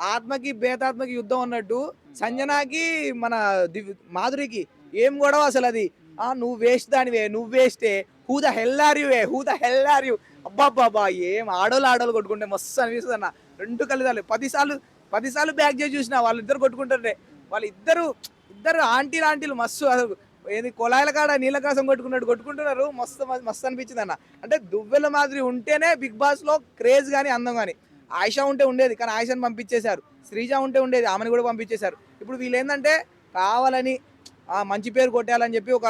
ఆత్మకి బేతాత్మకి యుద్ధం అన్నట్టు సంజనాకి మన మాధురికి ఏం గొడవ అసలు అది? ఆ నువ్వు వేస్ట్ దానివే నువ్వు వేస్టే. Who the hell are you A who the hell are you అబ్బాబ్బాబా ఏం ఆడోళ్ళు ఆడోళ్ళు కొట్టుకుంటే మస్తు అనిపిస్తుంది అన్న. రెండు కలిదాలు పదిసార్లు పదిసార్లు బ్యాక్ చేసి చూసిన వాళ్ళిద్దరు కొట్టుకుంటారే వాళ్ళిద్దరు ఇద్దరు ఆంటీలు ఆంటీలు మస్తు అసలు. ఏది కొలాయిల కాడ నీళ్ళ కోసం కొట్టుకున్నట్టు కొట్టుకుంటున్నారు. మస్తు మస్తు అనిపించింది అన్న. అంటే దువ్వెల మాదిరి ఉంటేనే బిగ్ బాస్లో క్రేజ్ కానీ అందం కానీ ఆయిషా ఉంటే ఉండేది కానీ ఆయిషాని పంపించేశారు. శ్రీజ ఉంటే ఉండేది ఆమెను కూడా పంపించేశారు. ఇప్పుడు వీళ్ళు ఏంటంటే కావాలని మంచి పేరు కొట్టాలని చెప్పి ఒక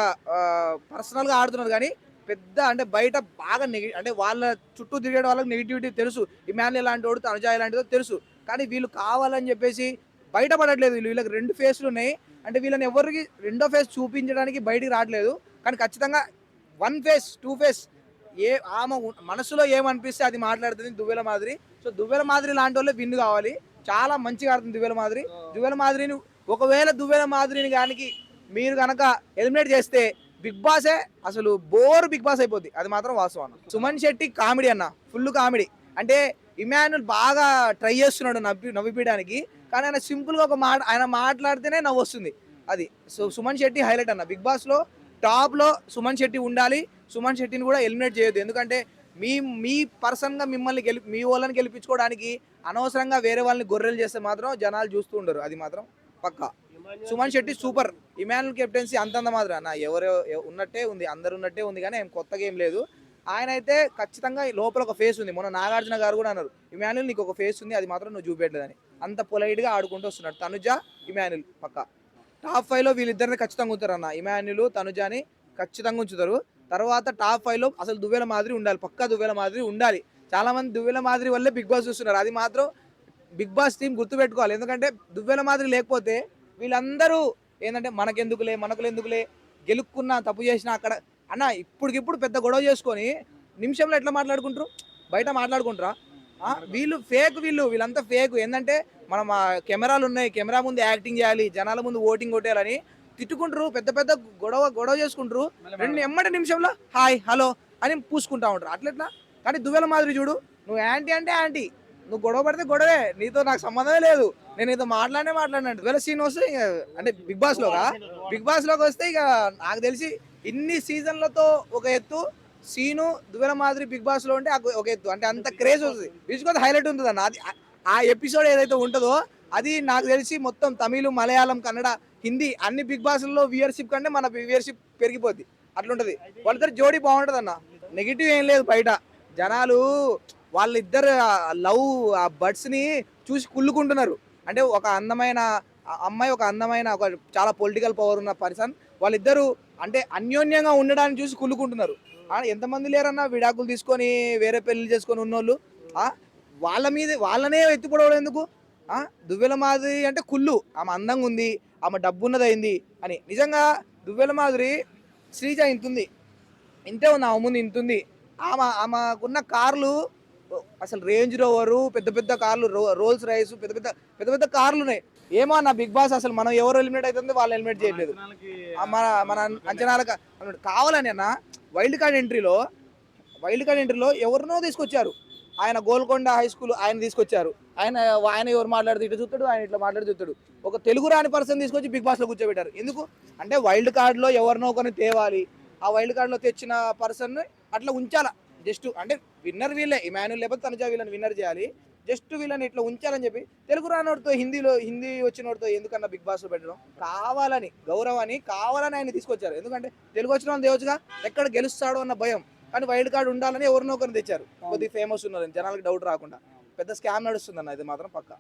పర్సనల్గా ఆడుతున్నారు. కానీ పెద్ద అంటే బయట బాగా నెగి అంటే వాళ్ళ చుట్టూ తిరిగే వాళ్ళకి నెగిటివిటీ తెలుసు. ఇమాన్ ఇలాంటి వాడు తనుజా ఇలాంటిదో తెలుసు. కానీ వీళ్ళు కావాలని చెప్పేసి బయటపడట్లేదు. వీళ్ళు వీళ్ళకి రెండు ఫేస్లు ఉన్నాయి. అంటే వీళ్ళని ఎవరికి రెండో ఫేస్ చూపించడానికి బయటికి రావట్లేదు. కానీ ఖచ్చితంగా వన్ ఫేస్ టూ ఫేస్ ఏ ఆమె మనసులో ఏమనిపిస్తే అది మాట్లాడుతుంది దువ్వెల మాదిరి. సో దువ్వెల మాదిరి లాంటి వాళ్ళే విన్ కావాలి. చాలా మంచిగా ఆడుతుంది దువ్వెల మాదిరి. దువ్వెల మాదిరిని ఒకవేళ దువ్వెల మాదిరిని కానీ మీరు కనుక ఎలిమినేట్ చేస్తే బిగ్ బాసే అసలు బోర్ బిగ్ బాస్ అయిపోద్ది. అది మాత్రం వాస్తవం అన్న. సుమన్ శెట్టి కామెడీ అన్న. Full comedy. అంటే ఇమాన్యుల్ బాగా ట్రై చేస్తున్నాడు నవ్వి నవ్విపించడానికి. కానీ ఆయన సింపుల్గా ఒక మాట ఆయన మాట్లాడితేనే నవ్వు వస్తుంది. అది. సో సుమన్ శెట్టి హైలైట్ అన్న. బిగ్ బాస్లో టాప్లో సుమన్ శెట్టి ఉండాలి. సుమన్ శెట్టిని కూడా ఎలిమినేట్ చేయొద్దు. ఎందుకంటే మీ మీ పర్సన్గా మిమ్మల్ని గెలి మీ వాళ్ళని గెలిపించుకోవడానికి అనవసరంగా వేరే వాళ్ళని గొర్రెలు చేస్తే మాత్రం జనాలు చూస్తూ ఉండరు. అది మాత్రం పక్కా. Suman Shetty super. Emmanuel captaincy అంతంత మాత్రం. నా ఎవరు ఉన్నట్టే ఉంది. అందరు ఉన్నట్టే ఉంది కానీ ఏం కొత్తగా ఏం లేదు. ఆయన అయితే ఖచ్చితంగా ఈ లోపల ఒక ఫేస్ ఉంది. మొన్న నాగార్జున గారు కూడా అన్నారు ఇమానుల్ నీకు ఒక ఫేస్ ఉంది. అది మాత్రం నువ్వు చూపెట్టలేదని. అంత పొలైట్గా ఆడుకుంటూ వస్తున్నాడు. తనుజ ఇమానుల్ పక్క. టాప్ ఫైవ్లో వీళ్ళిద్దరిని ఖచ్చితంగా ఉంచుతారు అన్న ఇమాన్యుల్ తనుజాని ఖచ్చితంగా ఉంచుతారు. తర్వాత టాప్ ఫైవ్లో అసలు దువ్వెల మాదిరి ఉండాలి. పక్కా దువ్వెల మాదిరి ఉండాలి. చాలామంది దువ్వెల మాదిరి వల్లే బిగ్ బాస్ చూస్తున్నారు. అది మాత్రం బిగ్ బాస్ టీం గుర్తుపెట్టుకోవాలి. ఎందుకంటే దువ్వెల మాదిరి లేకపోతే వీళ్ళందరూ ఏంటంటే మనకెందుకులే మనకులు ఎందుకులే గెలుక్కున్నా తప్పు చేసినా అక్కడ అన్న ఇప్పటికిప్పుడు పెద్ద గొడవ చేసుకొని నిమిషంలో ఎట్లా మాట్లాడుకుంటారు? బయట మాట్లాడుకుంటారా? వీళ్ళు ఫేక్ వీళ్ళు వీళ్ళంతా ఫేక్ ఏంటంటే మనం ఆ కెమెరాలు ఉన్నాయి కెమెరా ముందు యాక్టింగ్ చేయాలి జనాల ముందు ఓటింగ్ కొట్టేయాలని తిట్టుకుంటారు పెద్ద పెద్ద గొడవ గొడవ చేసుకుంటారు రెండు ఎమ్మటి నిమిషంలో హాయ్ హలో అని పూసుకుంటా ఉంటారు. అట్లెట్లా? కానీ దువ్వెల మాదిరి చూడు నువ్వు యాంటీ అంటే యాంటీ నువ్వు గొడవ పడితే గొడవే నీతో నాకు సంబంధమే లేదు నేను నీతో మాట్లాడే మాట్లాడినట్టు దువ్వెల సీన్ వస్తే అంటే బిగ్ బాస్లోగా బిగ్ బాస్లోకి వస్తే ఇక నాకు తెలిసి ఇన్ని సీజన్లతో ఒక ఎత్తు సీను దువ్వెల మాదిరి బిగ్ బాస్లో ఉంటే ఒక ఎత్తు. అంటే అంత క్రేజ్ వస్తుంది. వీచుకోతే హైలైట్ ఉంటుంది అన్న అది ఆ ఎపిసోడ్ ఏదైతే ఉంటుందో అది నాకు తెలిసి మొత్తం తమిళ మలయాళం కన్నడ హిందీ అన్ని బిగ్ బాస్లలో వ్యూయర్షిప్ కంటే మన వ్యూయర్షిప్ పెరిగిపోద్ది. అట్లుంటది. వాళ్ళిద్దరు జోడీ బాగుంటుంది అన్న నెగిటివ్ ఏం లేదు బయట. జనాలు వాళ్ళిద్దరు లవ్ ఆ బర్డ్స్ని చూసి కుళ్ళుకుంటున్నారు. అంటే ఒక అందమైన అమ్మాయి ఒక అందమైన ఒక చాలా పొలిటికల్ పవర్ ఉన్న పర్సన్ వాళ్ళిద్దరూ అంటే అన్యోన్యంగా ఉండడాన్ని చూసి కుళ్ళుకుంటున్నారు. ఎంతమంది లేరన్నా విడాకులు తీసుకొని వేరే పెళ్ళి చేసుకొని ఉన్నోళ్ళు? వాళ్ళ మీద వాళ్ళనే ఎత్తిపడవడం ఎందుకు? దువ్వెల మాదిరి అంటే కుళ్ళు. ఆమె అందంగా ఉంది ఆమె డబ్బు ఉన్నది అయింది అని. నిజంగా దువ్వెల మాదిరి శ్రీజ ఇంతుంది. ఇంతే ఉంది ఆమె ముందు ఇంతుంది. ఆమె ఆమెకున్న కార్లు అసలు రేంజ్ రోవరు పెద్ద పెద్ద కార్లు రో- రోల్స్ రైస్ పెద్ద పెద్ద పెద్ద పెద్ద కార్లు ఉన్నాయి ఏమో నా బిగ్ బాస్ అసలు మనం ఎవరు ఎలిమినేట్ అవుతుంది వాళ్ళు ఎలిమినేట్ చేయట్లేదు. మన మన అంచనాలకు కావాలని అన్న వైల్డ్ కార్డ్ ఎంట్రీలో వైల్డ్ కార్డ్ ఎంట్రీలో ఎవరినో తీసుకొచ్చారు. ఆయన గోల్కొండ హై స్కూల్ ఆయన తీసుకొచ్చారు. ఆయన ఆయన ఎవరు మాట్లాడుతూ ఇటు చూస్తాడు ఆయన ఇట్లా మాట్లాడుతూ చూస్తాడు. ఒక తెలుగు రాని పర్సన్ తీసుకొచ్చి బిగ్ బాస్లో కూర్చోబెట్టారు. ఎందుకు? అంటే వైల్డ్ కార్డ్లో ఎవరినో ఒకరిని తేవాలి. ఆ వైల్డ్ కార్డ్లో తెచ్చిన పర్సన్ అట్లా ఉంచాలా. జస్ట్ అంటే విన్నర్ వీళ్ళే ఇమాన్యుల్ లేకపోతే తనుజా వీళ్ళని విన్నర్ చేయాలి. జస్ట్ వీళ్ళని ఇట్లా ఉంచాలని చెప్పి తెలుగు రానోడితో హిందీలో హిందీ వచ్చినోడితో ఎందుకన్నా బిగ్ బాస్లో పెట్టడం? కావాలని గౌరవాన్ని కావాలని ఆయన తీసుకొచ్చారు. ఎందుకంటే తెలుగు వచ్చిన వాళ్ళు ఎక్కడ గెలుస్తాడో అన్న భయం. కానీ వైల్డ్ కార్డ్ ఉండాలని ఎవరినో ఒకరిని తెచ్చారు. కొద్దిగా ఫేమస్ ఉన్నారు జనాలకు డౌట్ రాకుండా. పెద్ద స్కామ్ నడుస్తుందన్న ఇది మాత్రం పక్క.